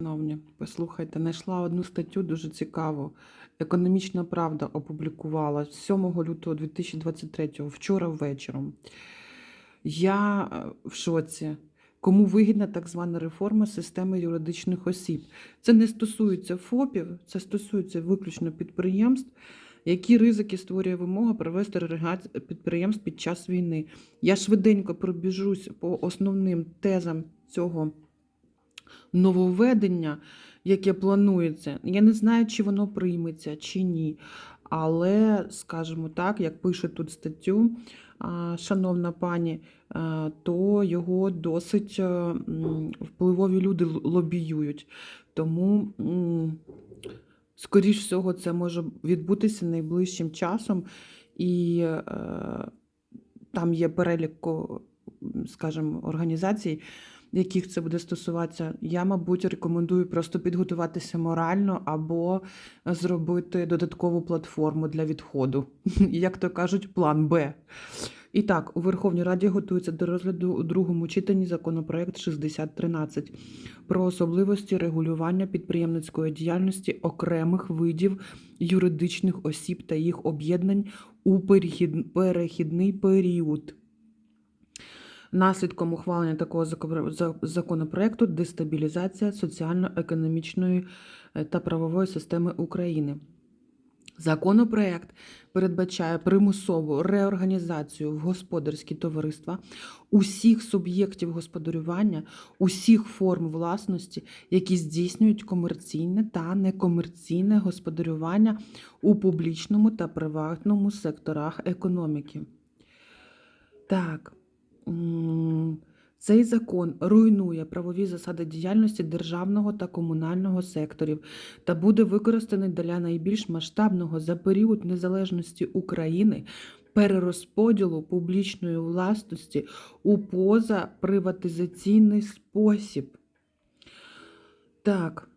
Шановні, послухайте, знайшла одну статтю дуже цікаву. Економічна правда опублікувала 7 лютого 2023, вчора ввечером. Я е, в шоці. Кому вигідна так звана реформа системи юридичних осіб? Це не стосується ФОПів, це стосується виключно підприємств, які ризики створює вимога провести регуляцію підприємств під час війни. Я швиденько пробіжусь по основним тезам цього нововведення, яке планується. Я не знаю, чи воно прийметься, чи ні. Але, скажімо так, як пише тут статтю, шановна пані, то його досить впливові люди лобіюють. Тому, скоріш всього, це може відбутися найближчим часом. І е, там є перелік, скажімо, організацій, яких це буде стосуватися, я, мабуть, рекомендую просто підготуватися морально або зробити додаткову платформу для відходу. Як то кажуть, план Б. І так, у Верховній Раді готується до розгляду у другому читанні законопроект 6013 про особливості регулювання підприємницької діяльності окремих видів юридичних осіб та їх об'єднань у перехід- перехідний період. Наслідком ухвалення такого зако- законопроекту дестабілізація соціально-економічної е, та правової системи України. Законопроект передбачає примусову реорганізацію в господарські товариства усіх суб'єктів господарювання, усіх форм власності, які здійснюють комерційне та некомерційне господарювання у публічному та приватному секторах економіки. Так. Цей закон руйнує правові засади діяльності державного та комунального секторів та буде використаний для найбільш масштабного за період незалежності України перерозподілу публічної власності у позаприватизаційний спосіб. Так.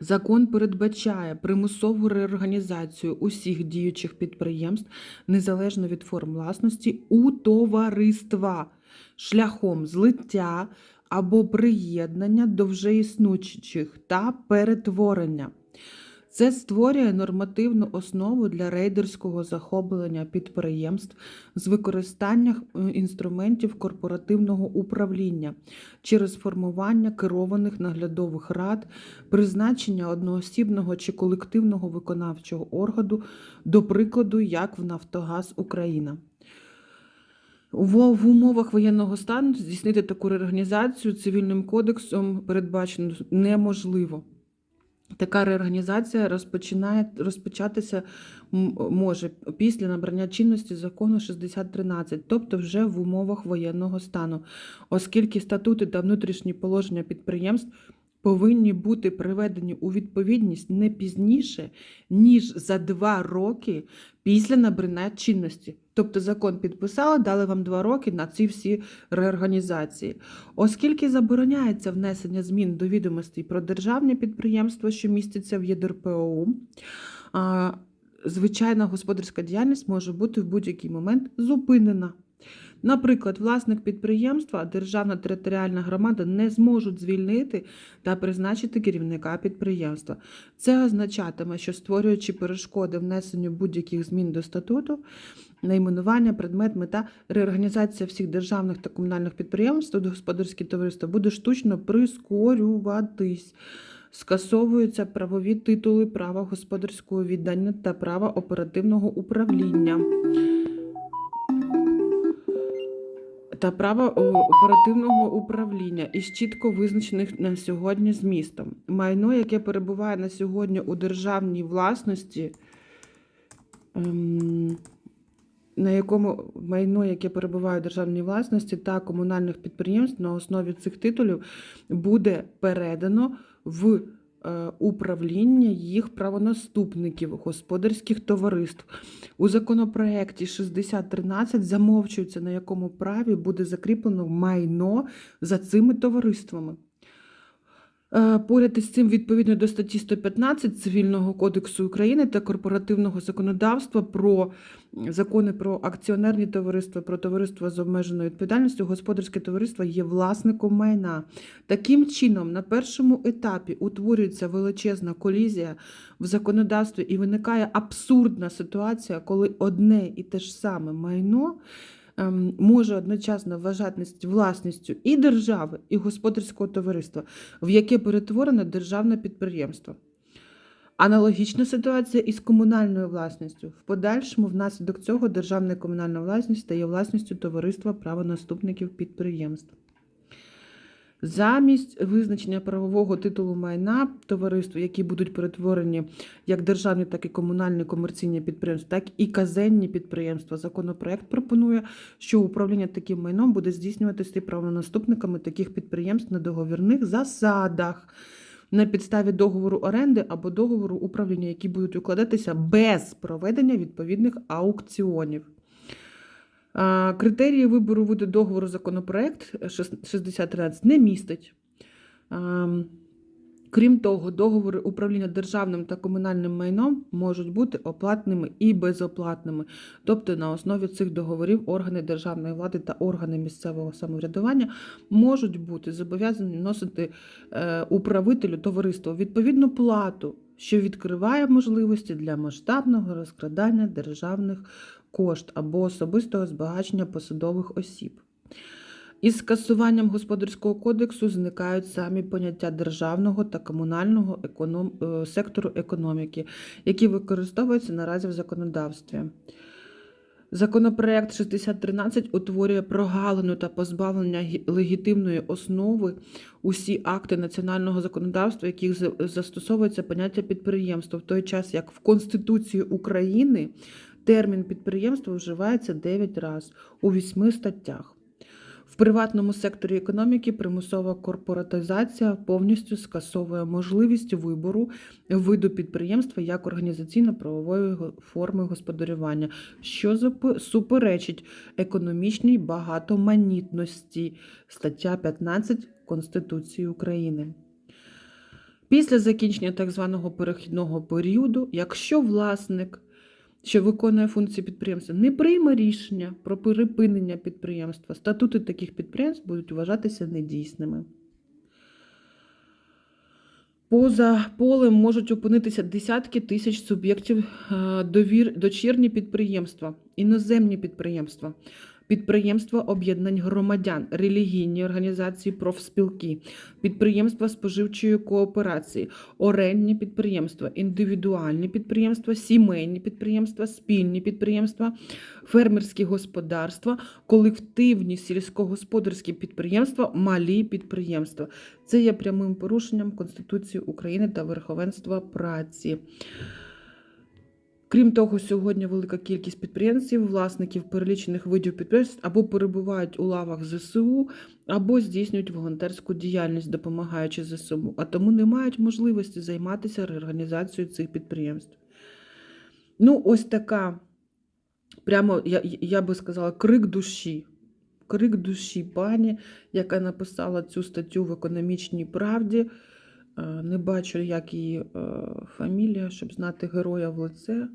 Закон передбачає примусову реорганізацію усіх діючих підприємств незалежно від форм власності у товариства шляхом злиття або приєднання до вже існуючих та перетворення. Це створює нормативну основу для рейдерського захоплення підприємств з використанням е, інструментів корпоративного управління через формування керованих наглядових рад, призначення одноосібного чи колективного виконавчого органу, до прикладу, як в Нафтогаз Україна. В, умовах воєнного стану здійснити таку реорганізацію цивільним кодексом передбачено неможливо. Така реорганізація розпочинає розпочатися може після набрання чинності закону 6013, тобто вже в умовах воєнного стану, оскільки статути та внутрішні положення підприємств повинні бути приведені у відповідність не пізніше, ніж за два роки після набрання чинності. Тобто закон підписали, дали вам два роки на ці всі реорганізації. Оскільки забороняється внесення змін до відомостей про державні підприємства, що містяться в ЄДРПОУ, звичайна господарська діяльність може бути в будь-який момент зупинена. Наприклад, власник підприємства, державна територіальна громада не зможуть звільнити та призначити керівника підприємства. Це означатиме, що створюючи перешкоди внесенню будь-яких змін до статуту, найменування, предмет, мета, реорганізація всіх державних та комунальних підприємств до господарські товариства буде штучно прискорюватись. Скасовуються правові титули права господарського віддання та права оперативного управління. Та права оперативного управління із чітко визначених на сьогодні змістом. Майно, яке перебуває на сьогодні у державній власності, ем, на якому майно, яке перебуває у державній власності та комунальних підприємств на основі цих титулів буде передано в е, управління їх правонаступників господарських товариств. У законопроекті 6013 замовчується, на якому праві буде закріплено майно за цими товариствами. Е, Поряд із цим, відповідно до статті 115 Цивільного кодексу України та корпоративного законодавства про закони про акціонерні товариства, про товариства з обмеженою відповідальністю, господарське товариство є власником майна. Таким чином, на першому етапі утворюється величезна колізія в законодавстві і виникає абсурдна ситуація, коли одне і те ж саме майно може одночасно вважатися власністю і держави, і господарського товариства, в яке перетворено державне підприємство. Аналогічна ситуація із комунальною власністю. В подальшому, внаслідок цього, державна комунальна власність стає власністю товариства правонаступників підприємств. Замість визначення правового титулу майна товариства, які будуть перетворені як державні, так і комунальні комерційні підприємства, так і казенні підприємства. Законопроект пропонує, що управління таким майном буде здійснюватися правонаступниками таких підприємств на договірних засадах на підставі договору оренди або договору управління, які будуть укладатися без проведення відповідних аукціонів. Критерії вибору виду договору законопроект 6013 не містить. Крім того, договори управління державним та комунальним майном можуть бути оплатними і безоплатними. Тобто на основі цих договорів органи державної влади та органи місцевого самоврядування можуть бути зобов'язані носити е, управителю товариства відповідну плату, що відкриває можливості для масштабного розкрадання державних кошт або особистого збагачення посадових осіб. Із скасуванням господарського кодексу зникають самі поняття державного та комунального економ... е, сектору економіки, які використовуються наразі в законодавстві. Законопроект 6013 утворює прогалину та позбавлення легітимної основи усі акти національного законодавства, яких за- застосовується поняття підприємства, в той час як в Конституції України термін підприємство вживається 9 разів у 8 статтях. В приватному секторі економіки примусова корпоратизація повністю скасовує можливість вибору виду підприємства як організаційно-правової форми господарювання, що суперечить економічній багатоманітності стаття 15 Конституції України. Після закінчення так званого перехідного періоду, якщо власник що виконує функції підприємства, не прийме рішення про припинення підприємства, статути таких підприємств будуть вважатися недійсними. Поза полем можуть опинитися десятки тисяч суб'єктів е, довір, дочірні підприємства, іноземні підприємства, підприємства об'єднань громадян, релігійні організації, профспілки, підприємства споживчої кооперації, орендні підприємства, індивідуальні підприємства, сімейні підприємства, спільні підприємства, фермерські господарства, колективні сільськогосподарські підприємства, малі підприємства. Це є прямим порушенням Конституції України та верховенства праці. Крім того, сьогодні велика кількість підприємців, власників перелічених видів підприємств або перебувають у лавах ЗСУ, або здійснюють волонтерську діяльність, допомагаючи ЗСУ, а тому не мають можливості займатися реорганізацією цих підприємств. Ну, ось така, прямо я, я би сказала, крик душі. Крик душі пані, яка написала цю статтю в економічній правді. Е, Не бачу, як її е, фамілія, щоб знати героя в лице.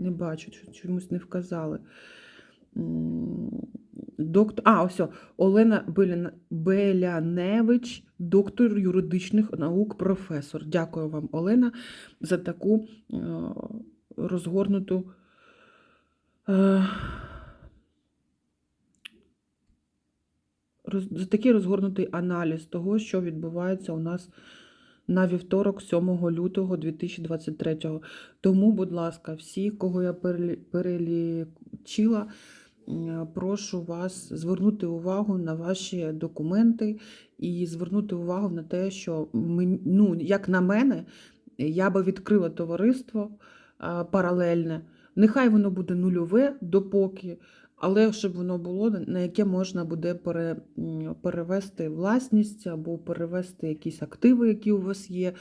Не бачу, чомусь не вказали. Доктор, а, ось, Олена Беляневич, доктор юридичних наук, професор. Дякую вам, Олена, за таку е, розгорнуту. е, за такий розгорнутий аналіз того, що відбувається у нас на вівторок, 7 лютого 2023. Тому, будь ласка, всі, кого я перелічила, прошу вас звернути увагу на ваші документи і звернути увагу на те, що ну, як на мене, я би відкрила товариство паралельне. Нехай воно буде нульове, допоки але щоб воно було, на яке можна буде пере, перевести власність або перевести якісь активи, які у вас є,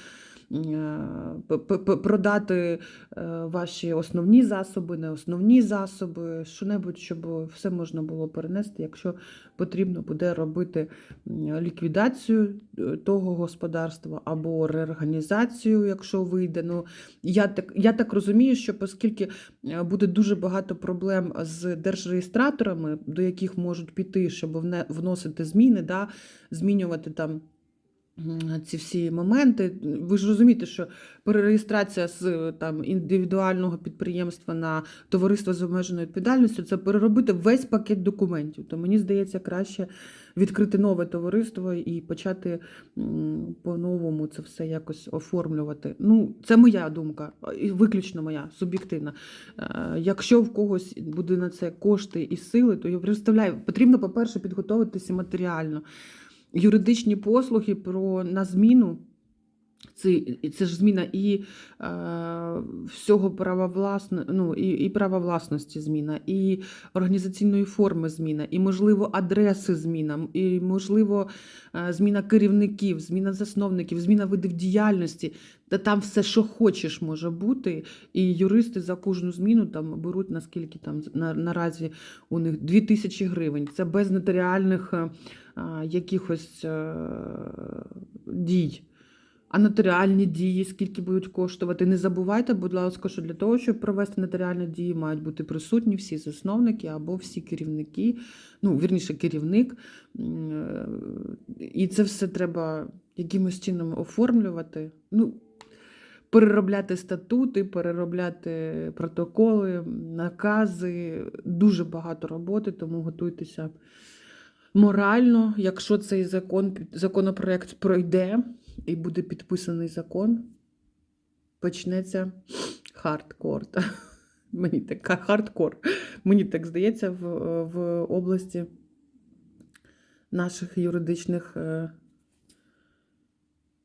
продати е, ваші основні засоби, не основні засоби, що-небудь, щоб все можна було перенести, якщо потрібно буде робити ліквідацію е, того господарства або реорганізацію, якщо вийде. Ну, я так, я так розумію, що оскільки е, буде дуже багато проблем з держреєстраторами, до яких можуть піти, щоб вносити зміни, да, змінювати там. Ці всі моменти. Ви ж розумієте, що перереєстрація з там, індивідуального підприємства на товариство з обмеженою відповідальністю це переробити весь пакет документів. То мені здається, краще відкрити нове товариство і почати по-новому це все якось оформлювати. Ну, це моя думка, і виключно моя, суб'єктивна. Е, Якщо в когось буде на це кошти і сили, то я представляю, потрібно, по-перше, підготуватися матеріально. Юридичні послуги про на зміну. Це, це ж зміна і е, всього права власне, ну, і, і права власності зміна, і організаційної форми зміна, і, можливо, адреси зміна, і, можливо, е, зміна керівників, зміна засновників, зміна видів діяльності. Та там все, що хочеш, може бути. І юристи за кожну зміну там беруть наскільки там на, наразі у них 2000 гривень. Це без нотаріальних е, а, якихось е, дій. А нотаріальні дії, скільки будуть коштувати. Не забувайте, будь ласка, що для того, щоб провести нотаріальні дії, мають бути присутні всі засновники або всі керівники, ну, вірніше, керівник. Е, І це все треба якимось чином оформлювати. Ну, переробляти статути, переробляти протоколи, накази. Дуже багато роботи, тому готуйтеся морально. Якщо цей закон, законопроект пройде і буде підписаний закон, почнеться хардкор. Мені так хардкор. Мені так здається, в, в області наших юридичних, е,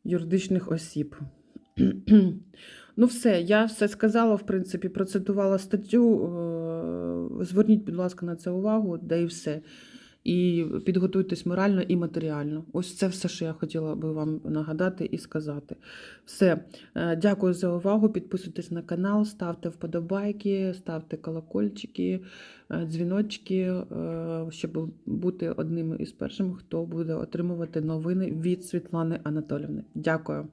юридичних осіб. Ну, все, я все сказала, в принципі, процитувала статтю. Е, Зверніть, будь ласка, на це увагу, да і все. І підготуйтесь морально і матеріально. Ось це все, що я хотіла би вам нагадати і сказати. Все, Е, дякую за увагу. Підписуйтесь на канал, ставте вподобайки, ставте колокольчики, е, дзвіночки, е, щоб бути одним із першим, хто буде отримувати новини від Світлани Анатолівни. Дякую.